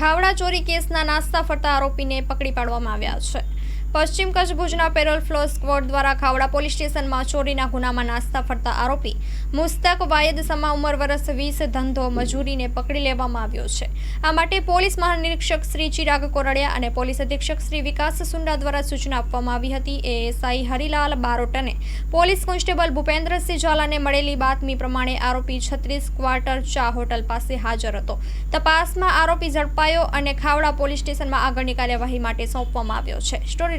ખાવડા ચોરી કેસના નાસ્તા ફરતા આરોપીને પકડી પાડવામાં આવ્યા છે. પશ્ચિમ કચ્છ ભુજના પેરોલ ફ્લો સ્કવોડ દ્વારા ખાવડા પોલીસ સ્ટેશનમાં ચોરીના ગુનામાં નાસ્તા ફરતા આરોપી મુસ્તક વાયદ સમા ઉંમર વર્ષ વીસ ધંધો મજૂરીને પકડી લેવામાં આવ્યો છે. આ માટે પોલીસ મહાનિરીક્ષક શ્રી ચિરાગ કોરડિયા અને પોલીસ અધિક્ષક શ્રી વિકાસ સુંડા દ્વારા સૂચના આપવામાં આવી હતી. એએસઆઈ હરિલાલ બારોટને પોલીસ કોન્સ્ટેબલ ભૂપેન્દ્રસિંહ ઝાલાને મળેલી બાતમી પ્રમાણે આરોપી છત્રીસ ક્વાર્ટર ચા હોટલ પાસે હાજર હતો. તપાસમાં આરોપી ઝડપાયો અને ખાવડા પોલીસ સ્ટેશનમાં આગળની કાર્યવાહી માટે સોંપવામાં આવ્યો છે. સ્ટોરી